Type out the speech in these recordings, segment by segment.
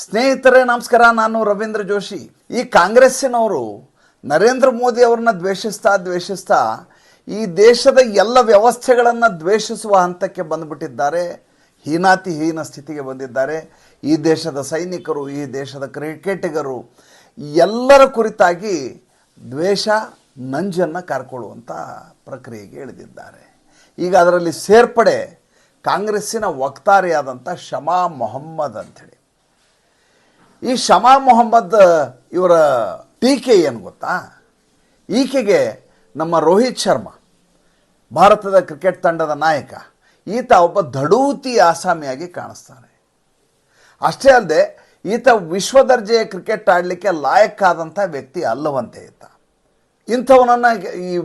ಸ್ನೇಹಿತರೇ, ನಮಸ್ಕಾರ. ನಾನು ರವೀಂದ್ರ ಜೋಶಿ. ಈ ಕಾಂಗ್ರೆಸ್ಸಿನವರು ನರೇಂದ್ರ ಮೋದಿ ಅವ್ರನ್ನ ದ್ವೇಷಿಸ್ತಾ ದ್ವೇಷಿಸ್ತಾ ಈ ದೇಶದ ಎಲ್ಲ ವ್ಯವಸ್ಥೆಗಳನ್ನು ದ್ವೇಷಿಸುವ ಹಂತಕ್ಕೆ ಬಂದುಬಿಟ್ಟಿದ್ದಾರೆ. ಹೀನಾತಿ ಹೀನ ಸ್ಥಿತಿಗೆ ಬಂದಿದ್ದಾರೆ. ಈ ದೇಶದ ಸೈನಿಕರು, ಈ ದೇಶದ ಕ್ರಿಕೆಟಿಗರು ಎಲ್ಲರ ಕುರಿತಾಗಿ ದ್ವೇಷ, ನಂಜನ್ನು ಕರ್ಕೊಳ್ಳುವಂಥ ಪ್ರಕ್ರಿಯೆಗೆ ಇಳಿದಿದ್ದಾರೆ. ಈಗ ಅದರಲ್ಲಿ ಸೇರ್ಪಡೆ ಕಾಂಗ್ರೆಸ್ಸಿನ ವಕ್ತಾರೆಯಾದಂಥ ಶಮಾ ಮೊಹಮ್ಮದ್ ಅಂಥೇಳಿ. ಈ ಶಮಾ ಮೊಹಮ್ಮದ್, ಇವರ ಟೀಕೆ ಏನು ಗೊತ್ತಾ? ಈಕೆಗೆ ನಮ್ಮ ರೋಹಿತ್ ಶರ್ಮಾ, ಭಾರತದ ಕ್ರಿಕೆಟ್ ತಂಡದ ನಾಯಕ, ಈತ ಒಬ್ಬ ದಡೂತಿ ಆಸಾಮಿಯಾಗಿ ಕಾಣಿಸ್ತಾನೆ. ಅಷ್ಟೇ ಅಲ್ಲದೆ, ಈತ ವಿಶ್ವ ದರ್ಜೆಯ ಕ್ರಿಕೆಟ್ ಆಡಲಿಕ್ಕೆ ಲಾಯಕ್ಕಾದಂಥ ವ್ಯಕ್ತಿ ಅಲ್ಲವಂತೆ ಈತ. ಇಂಥವನನ್ನು ಈ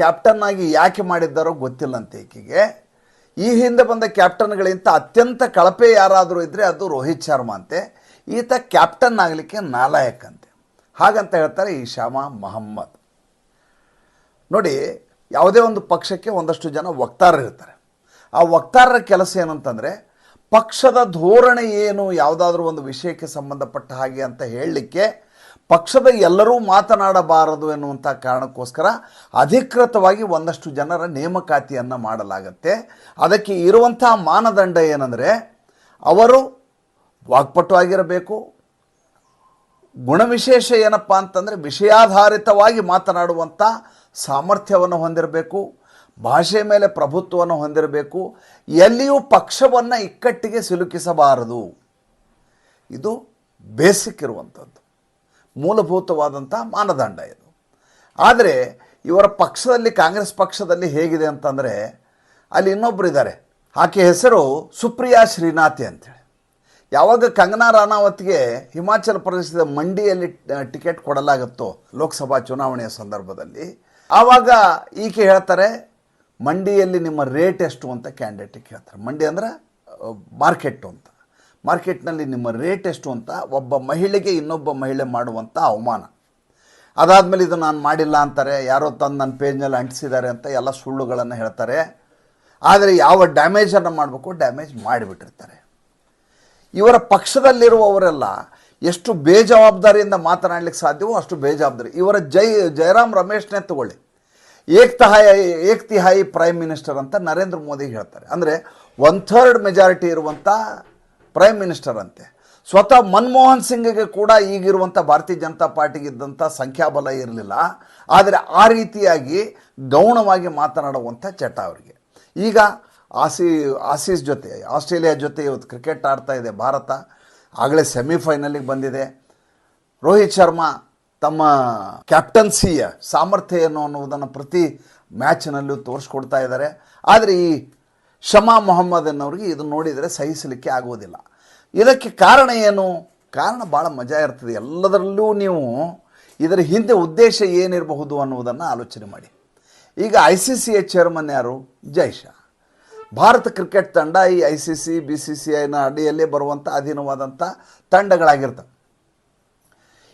ಕ್ಯಾಪ್ಟನ್ ಆಗಿ ಯಾಕೆ ಮಾಡಿದ್ದಾರೋ ಗೊತ್ತಿಲ್ಲಂತೆ ಈಕೆಗೆ. ಈ ಹಿಂದೆ ಬಂದ ಕ್ಯಾಪ್ಟನ್ಗಳಿಂತ ಅತ್ಯಂತ ಕಳಪೆ ಯಾರಾದರೂ ಇದ್ದರೆ ಅದು ರೋಹಿತ್ ಶರ್ಮಾ ಅಂತೆ. ಈತ ಕ್ಯಾಪ್ಟನ್ ಆಗಲಿಕ್ಕೆ ನಾಲಾಯಕಂತೆ. ಹಾಗಂತ ಹೇಳ್ತಾರೆ ಈ ಶಾಮಾ ಮೊಹಮ್ಮದ್. ನೋಡಿ, ಯಾವುದೇ ಒಂದು ಪಕ್ಷಕ್ಕೆ ಒಂದಷ್ಟು ಜನ ವಕ್ತಾರರು ಇರ್ತಾರೆ. ಆ ವಕ್ತಾರರ ಕೆಲಸ ಏನಂತಂದರೆ, ಪಕ್ಷದ ಧೋರಣೆ ಏನು, ಯಾವುದಾದ್ರೂ ಒಂದು ವಿಷಯಕ್ಕೆ ಸಂಬಂಧಪಟ್ಟ ಹಾಗೆ ಅಂತ ಹೇಳಲಿಕ್ಕೆ ಪಕ್ಷದ ಎಲ್ಲರೂ ಮಾತನಾಡಬಾರದು ಎನ್ನುವಂಥ ಕಾರಣಕ್ಕೋಸ್ಕರ ಅಧಿಕೃತವಾಗಿ ಒಂದಷ್ಟು ಜನರ ನೇಮಕಾತಿಯನ್ನು ಮಾಡಲಾಗತ್ತೆ. ಅದಕ್ಕೆ ಇರುವಂಥ ಮಾನದಂಡ ಏನಂದರೆ, ಅವರು ವಾಗ್ಪಟು ಆಗಿರಬೇಕು ಗುಣವಿಶೇಷ ಏನಪ್ಪ ಅಂತಂದರೆ ವಿಷಯಾಧಾರಿತವಾಗಿ ಮಾತನಾಡುವಂಥ ಸಾಮರ್ಥ್ಯವನ್ನು ಹೊಂದಿರಬೇಕು. ಭಾಷೆ ಮೇಲೆ ಪ್ರಭುತ್ವವನ್ನು ಹೊಂದಿರಬೇಕು. ಎಲ್ಲಿಯೂ ಪಕ್ಷವನ್ನು ಇಕ್ಕಟ್ಟಿಗೆ ಸಿಲುಕಿಸಬಾರದು. ಇದು ಬೇಸಿಕ್ ಇರುವಂಥದ್ದು ಮೂಲಭೂತವಾದಂಥ ಮಾನದಂಡ ಇದು. ಆದರೆ ಇವರ ಪಕ್ಷದಲ್ಲಿ, ಕಾಂಗ್ರೆಸ್ ಪಕ್ಷದಲ್ಲಿ ಹೇಗಿದೆ ಅಂತಂದರೆ ಅಲ್ಲಿ ಇನ್ನೊಬ್ಬರು ಇದ್ದಾರೆ. ಆಕೆ ಹೆಸರು ಸುಪ್ರಿಯಾ ಶ್ರೀನಾಥಿ ಅಂತೇಳಿ ಯಾವಾಗ ಕಂಗನಾ ರಾಣಾವತ್ಗೆ ಹಿಮಾಚಲ ಪ್ರದೇಶದ ಮಂಡಿಯಲ್ಲಿ ಟಿಕೆಟ್ ಕೊಡಲಾಗುತ್ತೋ ಲೋಕಸಭಾ ಚುನಾವಣೆಯ ಸಂದರ್ಭದಲ್ಲಿ, ಆವಾಗ ಈಕೆ ಹೇಳ್ತಾರೆ, ಮಂಡಿಯಲ್ಲಿ ನಿಮ್ಮ ರೇಟ್ ಎಷ್ಟು ಅಂತ ಕ್ಯಾಂಡಿಡೇಟಿಗೆ ಹೇಳ್ತಾರೆ. ಮಂಡಿ ಅಂದರೆ ಮಾರ್ಕೆಟ್ ಅಂತ. ಮಾರ್ಕೆಟ್ನಲ್ಲಿ ನಿಮ್ಮ ರೇಟ್ ಎಷ್ಟು ಅಂತ ಒಬ್ಬ ಮಹಿಳೆಗೆ ಇನ್ನೊಬ್ಬ ಮಹಿಳೆ ಮಾಡುವಂಥ ಅವಮಾನ. ಅದಾದಮೇಲೆ ಇದು ನಾನು ಮಾಡಿಲ್ಲ ಅಂತಾರೆ, ಯಾರೋ ತಂದು ನನ್ನ ಪೇಜ್ನಲ್ಲಿ ಅಂಟಿಸಿದ್ದಾರೆ ಅಂತ ಎಲ್ಲ ಸುಳ್ಳುಗಳನ್ನು ಹೇಳ್ತಾರೆ. ಆದರೆ ಯಾವ ಡ್ಯಾಮೇಜನ್ನು ಮಾಡಬೇಕು ಡ್ಯಾಮೇಜ್ ಮಾಡಿಬಿಟ್ಟಿರ್ತಾರೆ. ಇವರ ಪಕ್ಷದಲ್ಲಿರುವವರೆಲ್ಲ ಎಷ್ಟು ಬೇಜವಾಬ್ದಾರಿಯಿಂದ ಮಾತನಾಡಲಿಕ್ಕೆ ಸಾಧ್ಯವೋ ಅಷ್ಟು ಬೇಜವಾಬ್ದಾರಿ. ಇವರ ಜೈ, ಜಯರಾಮ್ ರಮೇಶ್ನೇ ತಗೊಳ್ಳಿ. ಏಕ್ತಹಾಯಿ, ಏಕ್ತಿಹಾಯಿ ಪ್ರೈಮ್ ಮಿನಿಸ್ಟರ್ ಅಂತ ನರೇಂದ್ರ ಮೋದಿ ಹೇಳ್ತಾರೆ. ಅಂದರೆ ಒನ್ ಥರ್ಡ್ ಮೆಜಾರಿಟಿ ಇರುವಂಥ ಪ್ರೈಮ್ ಮಿನಿಸ್ಟರ್ ಅಂತೆ. ಸ್ವತಃ ಮನಮೋಹನ್ ಸಿಂಗ್ಗೆ ಕೂಡ ಈಗಿರುವಂಥ ಭಾರತೀಯ ಜನತಾ ಪಾರ್ಟಿಗಿದ್ದಂಥ ಸಂಖ್ಯಾಬಲ ಇರಲಿಲ್ಲ. ಆದರೆ ಆ ರೀತಿಯಾಗಿ ಗೌಣವಾಗಿ ಮಾತನಾಡುವಂಥ ಚಟ ಅವರಿಗೆ. ಈಗ ಆಸಿ, ಆಸೀಸ್ ಜೊತೆ, ಆಸ್ಟ್ರೇಲಿಯಾ ಜೊತೆ ಇವತ್ತು ಕ್ರಿಕೆಟ್ ಆಡ್ತಾ ಇದೆ ಭಾರತ. ಆಗಲೇ ಸೆಮಿಫೈನಲಿಗೆ ಬಂದಿದೆ. ರೋಹಿತ್ ಶರ್ಮಾ ತಮ್ಮ ಕ್ಯಾಪ್ಟನ್ಸಿಯ ಸಾಮರ್ಥ್ಯ ಏನು ಅನ್ನುವುದನ್ನು ಪ್ರತಿ ಮ್ಯಾಚ್ನಲ್ಲೂ ತೋರಿಸ್ಕೊಡ್ತಾ ಇದ್ದಾರೆ. ಆದರೆ ಈ ಶಮಾ ಮೊಹಮ್ಮದ್ ಅನ್ನೋರಿಗೆ ಇದು ನೋಡಿದರೆ ಸಹಿಸಲಿಕ್ಕೆ ಆಗುವುದಿಲ್ಲ. ಇದಕ್ಕೆ ಕಾರಣ ಏನು? ಕಾರಣ ಭಾಳ ಮಜಾ ಇರ್ತದೆ. ಎಲ್ಲದರಲ್ಲೂ ನೀವು ಇದರ ಹಿಂದೆ ಉದ್ದೇಶ ಏನಿರಬಹುದು ಅನ್ನುವುದನ್ನು ಆಲೋಚನೆ ಮಾಡಿ. ಈಗ ಐ ಸಿ ಸಿ ಎ ಚೇರ್ಮನ್ ಯಾರು? ಜೈಶಾ ಭಾರತ ಕ್ರಿಕೆಟ್ ತಂಡ ಈ I C C, B C C ಐನ ಅಡಿಯಲ್ಲಿ ಬರುವಂಥ ಅಧೀನವಾದಂಥ ತಂಡಗಳಾಗಿರ್ತವೆ.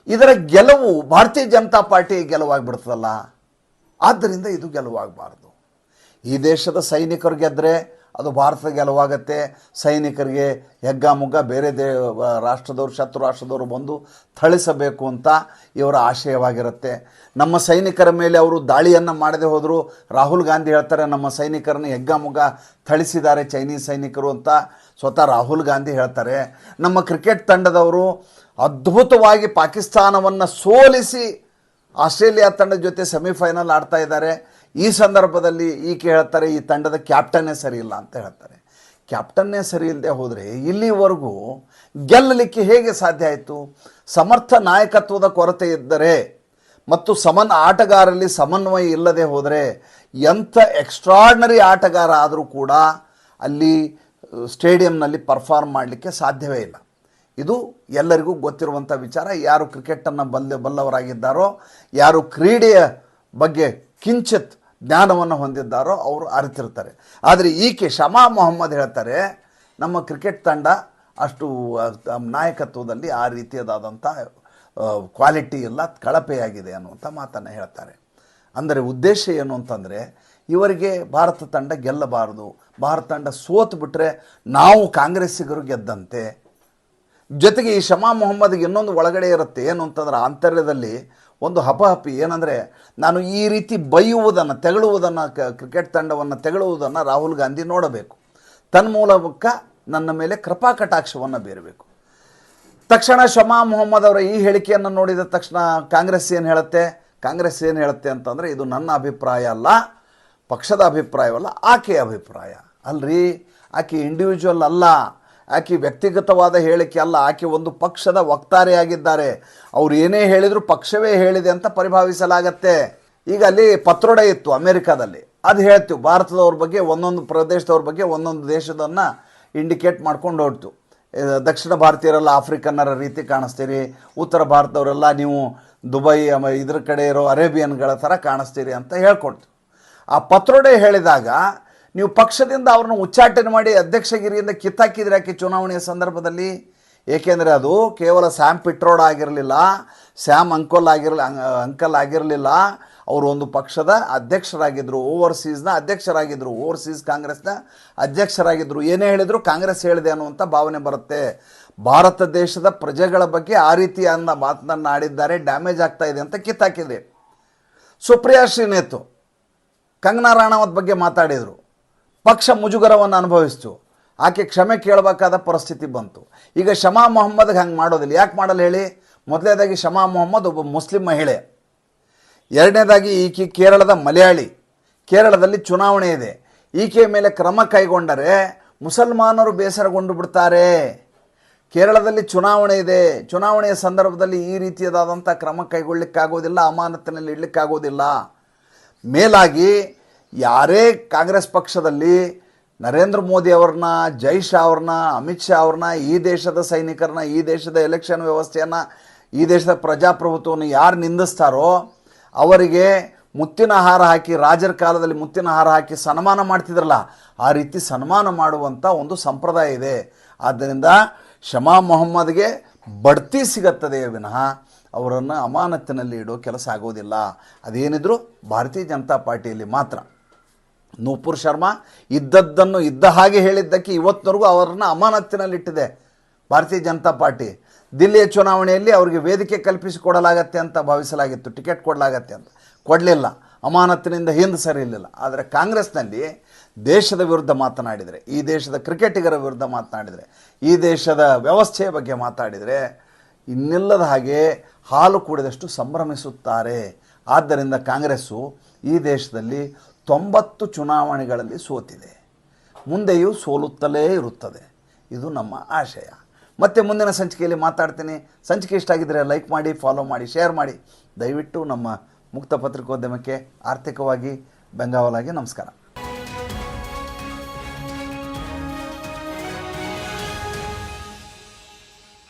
ಇದರ ಗೆಲುವು ಭಾರತೀಯ ಜನತಾ ಪಾರ್ಟಿ ಗೆಲುವಾಗಿಬಿಡ್ತದಲ್ಲ? ಆದ್ದರಿಂದ ಇದು ಗೆಲುವಾಗಬಾರ್ದು. ಈ ದೇಶದ ಸೈನಿಕರು ಗೆದ್ದರೆ ಅದು ಭಾರತದ ಗೆಲುವಾಗತ್ತೆ ಸೈನಿಕರಿಗೆ ಹೆಗ್ಗಾಮುಗ್ಗ ಬೇರೆ ದೇ, ರಾಷ್ಟ್ರದವರು, ಶತ್ರು ರಾಷ್ಟ್ರದವರು ಬಂದು ಥಳಿಸಬೇಕು ಅಂತ ಇವರ ಆಶಯವಾಗಿರುತ್ತೆ. ನಮ್ಮ ಸೈನಿಕರ ಮೇಲೆ ಅವರು ದಾಳಿಯನ್ನು ಮಾಡದೆ ಹೋದರೂ ರಾಹುಲ್ ಗಾಂಧಿ ಹೇಳ್ತಾರೆ, ನಮ್ಮ ಸೈನಿಕರನ್ನು ಹೆಗ್ಗಾಮುಗ್ಗ ಥಳಿಸಿದ್ದಾರೆ ಚೈನೀಸ್ ಸೈನಿಕರು ಅಂತ ಸ್ವತಃ ರಾಹುಲ್ ಗಾಂಧಿ ಹೇಳ್ತಾರೆ. ನಮ್ಮ ಕ್ರಿಕೆಟ್ ತಂಡದವರು ಅದ್ಭುತವಾಗಿ ಪಾಕಿಸ್ತಾನವನ್ನು ಸೋಲಿಸಿ ಆಸ್ಟ್ರೇಲಿಯಾ ತಂಡದ ಜೊತೆ ಸೆಮಿಫೈನಲ್ ಆಡ್ತಾ ಇದ್ದಾರೆ. ಈ ಸಂದರ್ಭದಲ್ಲಿ ಈಕೆ ಹೇಳ್ತಾರೆ ಈ ತಂಡದ ಕ್ಯಾಪ್ಟನ್ನೇ ಸರಿ ಇಲ್ಲ ಅಂತ ಹೇಳ್ತಾರೆ. ಕ್ಯಾಪ್ಟನ್ನೇ ಸರಿ ಇಲ್ಲದೆ ಹೋದರೆ ಇಲ್ಲಿವರೆಗೂ ಗೆಲ್ಲಲಿಕ್ಕೆ ಹೇಗೆ ಸಾಧ್ಯ ಆಯಿತು? ಸಮರ್ಥ ನಾಯಕತ್ವದ ಕೊರತೆ ಇದ್ದರೆ ಮತ್ತು ಸಮನ್ ಆಟಗಾರರಲ್ಲಿ ಸಮನ್ವಯ ಇಲ್ಲದೆ ಹೋದರೆ ಎಂಥ ಎಕ್ಸ್ಟ್ರಾರ್ಡ್ನರಿ ಆಟಗಾರ ಆದರೂ ಕೂಡ ಅಲ್ಲಿ ಸ್ಟೇಡಿಯಂನಲ್ಲಿ ಪರ್ಫಾರ್ಮ್ ಮಾಡಲಿಕ್ಕೆ ಸಾಧ್ಯವೇ ಇಲ್ಲ. ಇದು ಎಲ್ಲರಿಗೂ ಗೊತ್ತಿರುವಂಥ ವಿಚಾರ. ಯಾರು ಕ್ರಿಕೆಟನ್ನು ಬಲ್ಲ, ಬಲ್ಲವರಾಗಿದ್ದಾರೋ, ಯಾರು ಕ್ರೀಡೆಯ ಬಗ್ಗೆ ಕಿಂಚಿತ್ ಜ್ಞಾನವನ್ನು ಹೊಂದಿದ್ದಾರೋ ಅವರು ಅರಿತಿರ್ತಾರೆ. ಆದರೆ ಈಕೆ ಶಮಾ ಮೊಹಮ್ಮದ್ ಹೇಳ್ತಾರೆ, ನಮ್ಮ ಕ್ರಿಕೆಟ್ ತಂಡ ಅಷ್ಟು ನಾಯಕತ್ವದಲ್ಲಿ ಆ ರೀತಿಯದಾದಂಥ ಕ್ವಾಲಿಟಿ ಎಲ್ಲ ಕಳಪೆಯಾಗಿದೆ ಅನ್ನುವಂಥ ಮಾತನ್ನು ಹೇಳ್ತಾರೆ. ಅಂದರೆ ಉದ್ದೇಶ ಏನು ಅಂತಂದರೆ, ಇವರಿಗೆ ಭಾರತ ತಂಡ ಗೆಲ್ಲಬಾರದು. ಭಾರತ ತಂಡ ಸೋತು ಬಿಟ್ಟರೆ ನಾವು ಕಾಂಗ್ರೆಸ್ಸಿಗರು ಗೆದ್ದಂತೆ. ಜೊತೆಗೆ ಈ ಶಮಾ ಮೊಹಮ್ಮದ್ಗೆ ಇನ್ನೊಂದು ಒಳಗಡೆ ಇರುತ್ತೆ. ಏನು ಅಂತಂದ್ರೆ ಆಂತರ್ಯದಲ್ಲಿ ಒಂದು ಹಪಹಪಿ ಏನಂದರೆ ನಾನು ಈ ರೀತಿ ಬೈಯುವುದನ್ನು, ತೆಗಳುವುದನ್ನು ಕ್ರಿಕೆಟ್ ತಂಡವನ್ನು ತೆಗಳುವುದನ್ನು ರಾಹುಲ್ ಗಾಂಧಿ ನೋಡಬೇಕು. ತನ್ಮೂಲಕ ನನ್ನ ಮೇಲೆ ಕೃಪಾ ಕಟಾಕ್ಷವನ್ನು ಬೀರಬೇಕು. ತಕ್ಷಣ ಶಮಾ ಮೊಹಮ್ಮದ್ ಅವರ ಈ ಹೇಳಿಕೆಯನ್ನು ನೋಡಿದ ತಕ್ಷಣ ಕಾಂಗ್ರೆಸ್ ಏನು ಹೇಳುತ್ತೆ? ಕಾಂಗ್ರೆಸ್ ಏನು ಹೇಳುತ್ತೆ ಅಂತಂದರೆ ಇದು ನನ್ನ ಅಭಿಪ್ರಾಯ ಅಲ್ಲ, ಪಕ್ಷದ ಅಭಿಪ್ರಾಯವಲ್ಲ, ಆಕೆಯ ಅಭಿಪ್ರಾಯ. ಅಲ್ರಿ? ಆಕೆ ಇಂಡಿವಿಜುವಲ್ ಅಲ್ಲ. ಆಕೆ ವ್ಯಕ್ತಿಗತವಾದ ಹೇಳಿಕೆ ಅಲ್ಲ, ಆಕೆ ಒಂದು ಪಕ್ಷದ ವಕ್ತಾರೆಯಾಗಿದ್ದಾರೆ ಅವ್ರು ಏನೇ ಹೇಳಿದರೂ ಪಕ್ಷವೇ ಹೇಳಿದೆ ಅಂತ ಪರಿಭಾವಿಸಲಾಗತ್ತೆ. ಈಗ ಅಲ್ಲಿ ಪತ್ರೊಡೆ ಇತ್ತು ಅಮೆರಿಕಾದಲ್ಲಿ. ಅದು ಹೇಳ್ತೀವಿ, ಭಾರತದವ್ರ ಬಗ್ಗೆ ಒಂದೊಂದು ಪ್ರದೇಶದವ್ರ ಬಗ್ಗೆ ಒಂದೊಂದು ದೇಶದನ್ನು ಇಂಡಿಕೇಟ್ ಮಾಡ್ಕೊಂಡು ಹೊಡ್ತು ದಕ್ಷಿಣ ಭಾರತೀಯರೆಲ್ಲ ಆಫ್ರಿಕನ್ನರ ರೀತಿ ಕಾಣಿಸ್ತೀರಿ, ಉತ್ತರ ಭಾರತದವರೆಲ್ಲ ನೀವು ದುಬೈ ಇದ್ರ ಕಡೆ ಇರೋ ಅರೇಬಿಯನ್ಗಳ ಥರ ಕಾಣಿಸ್ತೀರಿ ಅಂತ ಹೇಳ್ಕೊಡ್ತು. ಆ ಪತ್ರೊಡೆ ಹೇಳಿದಾಗ ನೀವು ಪಕ್ಷದಿಂದ ಅವ್ರನ್ನ ಉಚ್ಚಾಟನೆ ಮಾಡಿ ಅಧ್ಯಕ್ಷಗಿರಿಯಿಂದ ಕಿತ್ತಾಕಿದ್ರೆ ಯಾಕೆ ಚುನಾವಣೆಯ ಸಂದರ್ಭದಲ್ಲಿ? ಏಕೆಂದರೆ ಅದು ಕೇವಲ ಸ್ಯಾಮ್ ಪಿಟ್ರೋಡ್ ಆಗಿರಲಿಲ್ಲ, ಸ್ಯಾಮ್ ಅಂಕೋಲ್ ಆಗಿರಲಿ ಅಂಕಲ್ ಆಗಿರಲಿಲ್ಲ. ಅವರು ಒಂದು ಪಕ್ಷದ ಅಧ್ಯಕ್ಷರಾಗಿದ್ದರು ಓವರ್ಸೀಸ್ನ ಅಧ್ಯಕ್ಷರಾಗಿದ್ದರು ಓವರ್ಸೀಸ್ ಕಾಂಗ್ರೆಸ್ನ ಅಧ್ಯಕ್ಷರಾಗಿದ್ದರು ಏನೇ ಹೇಳಿದ್ರು ಕಾಂಗ್ರೆಸ್ ಹೇಳಿದೆ ಅನ್ನುವಂಥ ಭಾವನೆ ಬರುತ್ತೆ. ಭಾರತ ದೇಶದ ಪ್ರಜೆಗಳ ಬಗ್ಗೆ ಆ ರೀತಿ ಅನ್ನ ಮಾತನ್ನ ಆಡಿದ್ದಾರೆ ಡ್ಯಾಮೇಜ್ ಆಗ್ತಾ ಇದೆ ಅಂತ ಕಿತ್ತಾಕಿದೆ. ಸುಪ್ರಿಯಾ ಶ್ರೀನೇತು, ಕಂಗನಾ ರಾಣಾವತ್ ಬಗ್ಗೆ ಮಾತಾಡಿದರು. ಪಕ್ಷ ಮುಜುಗರವನ್ನು ಅನುಭವಿಸ್ತು. ಆಕೆ ಕ್ಷಮೆ ಕೇಳಬೇಕಾದ ಪರಿಸ್ಥಿತಿ ಬಂತು. ಈಗ ಶಮಾ ಮೊಹಮ್ಮದ್ಗೆ ಹಂಗೆ ಮಾಡೋದಿಲ್ಲ. ಯಾಕೆ ಮಾಡಲ್ಲ ಹೇಳಿ? ಮೊದಲನೇದಾಗಿ ಶಮಾ ಮೊಹಮ್ಮದ್ ಒಬ್ಬ ಮುಸ್ಲಿಂ ಮಹಿಳೆ. ಎರಡನೇದಾಗಿ ಈಕೆ ಕೇರಳದ ಮಲಯಾಳಿ. ಕೇರಳದಲ್ಲಿ ಚುನಾವಣೆ ಇದೆ. ಈಕೆಯ ಮೇಲೆ ಕ್ರಮ ಕೈಗೊಂಡರೆ ಮುಸಲ್ಮಾನರು ಬೇಸರಗೊಂಡು ಬಿಡ್ತಾರೆ. ಕೇರಳದಲ್ಲಿ ಚುನಾವಣೆ ಇದೆ. ಚುನಾವಣೆಯ ಸಂದರ್ಭದಲ್ಲಿ ಈ ರೀತಿಯಾದಂಥ ಕ್ರಮ ಕೈಗೊಳ್ಳಿಕ್ಕಾಗೋದಿಲ್ಲ ಅಮಾನತಿನಲ್ಲಿ ಇಡಲಿಕ್ಕಾಗೋದಿಲ್ಲ. ಮೇಲಾಗಿ ಯಾರೇ ಕಾಂಗ್ರೆಸ್ ಪಕ್ಷದಲ್ಲಿ ನರೇಂದ್ರ ಮೋದಿ ಅವ್ರನ್ನ, ಜೈ ಶಾ ಅವ್ರನ್ನ, ಅಮಿತ್ ಶಾ ಅವ್ರನ್ನ, ಈ ದೇಶದ ಸೈನಿಕರನ್ನ, ಈ ದೇಶದ ಎಲೆಕ್ಷನ್ ವ್ಯವಸ್ಥೆಯನ್ನು, ಈ ದೇಶದ ಪ್ರಜಾಪ್ರಭುತ್ವವನ್ನು ಯಾರು ನಿಂದಿಸ್ತಾರೋ ಅವರಿಗೆ ಮುತ್ತಿನ ಹಾರ ಹಾಕಿ, ರಾಜರ ಕಾಲದಲ್ಲಿ ಮುತ್ತಿನ ಹಾರ ಹಾಕಿ ಸನ್ಮಾನ ಮಾಡ್ತಿದ್ರಲ್ಲ, ಆ ರೀತಿ ಸನ್ಮಾನ ಮಾಡುವಂಥ ಒಂದು ಸಂಪ್ರದಾಯ ಇದೆ. ಆದ್ದರಿಂದ ಶಮಾ ಮೊಹಮ್ಮದ್ಗೆ ಬಡ್ತಿ ಸಿಗುತ್ತದೆ ವಿನಃ ಅವರನ್ನು ಅಮಾನತ್ತಿನಲ್ಲಿ ಇಡೋ ಕೆಲಸ ಆಗೋದಿಲ್ಲ. ಅದೇನಿದ್ರು ಭಾರತೀಯ ಜನತಾ ಪಾರ್ಟಿಯಲ್ಲಿ ಮಾತ್ರ. ನೂಪುರ್ ಶರ್ಮಾ ಇದ್ದದ್ದನ್ನು ಇದ್ದ ಹಾಗೆ ಹೇಳಿದ್ದಕ್ಕೆ ಇವತ್ತಿನವರೆಗೂ ಅವರನ್ನು ಅಮಾನತ್ತಿನಲ್ಲಿಟ್ಟಿದೆ ಭಾರತೀಯ ಜನತಾ ಪಾರ್ಟಿ. ದಿಲ್ಲಿಯ ಚುನಾವಣೆಯಲ್ಲಿ ಅವರಿಗೆ ವೇದಿಕೆ ಕಲ್ಪಿಸಿಕೊಡಲಾಗತ್ತೆ ಅಂತ ಭಾವಿಸಲಾಗಿತ್ತು, ಟಿಕೆಟ್ ಕೊಡಲಾಗತ್ತೆ ಅಂತ. ಕೊಡಲಿಲ್ಲ. ಅಮಾನತ್ತಿನಿಂದ ಹಿಂದೆ ಸರಿಯಲಿಲ್ಲ ಆದರೆ ಕಾಂಗ್ರೆಸ್ನಲ್ಲಿ ದೇಶದ ವಿರುದ್ಧ ಮಾತನಾಡಿದರೆ, ಈ ದೇಶದ ಕ್ರಿಕೆಟಿಗರ ವಿರುದ್ಧ ಮಾತನಾಡಿದರೆ, ಈ ದೇಶದ ವ್ಯವಸ್ಥೆಯ ಬಗ್ಗೆ ಮಾತಾಡಿದರೆ ಇನ್ನಿಲ್ಲದ ಹಾಗೆ ಹಾಲು ಕೂಡಿದಷ್ಟು ಸಂಭ್ರಮಿಸುತ್ತಾರೆ. ಆದ್ದರಿಂದ ಕಾಂಗ್ರೆಸ್ಸು ಈ ದೇಶದಲ್ಲಿ ತೊಂಬತ್ತು ಚುನಾವಣೆಗಳಲ್ಲಿ ಸೋತಿದೆ. ಮುಂದೆಯೂ ಸೋಲುತ್ತಲೇ ಇರುತ್ತದೆ. ಇದು ನಮ್ಮ ಆಶಯ. ಮತ್ತೆ ಮುಂದಿನ ಸಂಚಿಕೆಯಲ್ಲಿ ಮಾತಾಡ್ತೀನಿ. ಸಂಚಿಕೆ ಇಷ್ಟ ಆಗಿದ್ದರೆ ಲೈಕ್ ಮಾಡಿ, ಫಾಲೋ ಮಾಡಿ, ಶೇರ್ ಮಾಡಿ. ದಯವಿಟ್ಟು ನಮ್ಮ ಮುಕ್ತ ಪತ್ರಿಕೋದ್ಯಮಕ್ಕೆ ಆರ್ಥಿಕವಾಗಿ ಬೆಂಗಾವಲಾಗಿ ನಮಸ್ಕಾರ.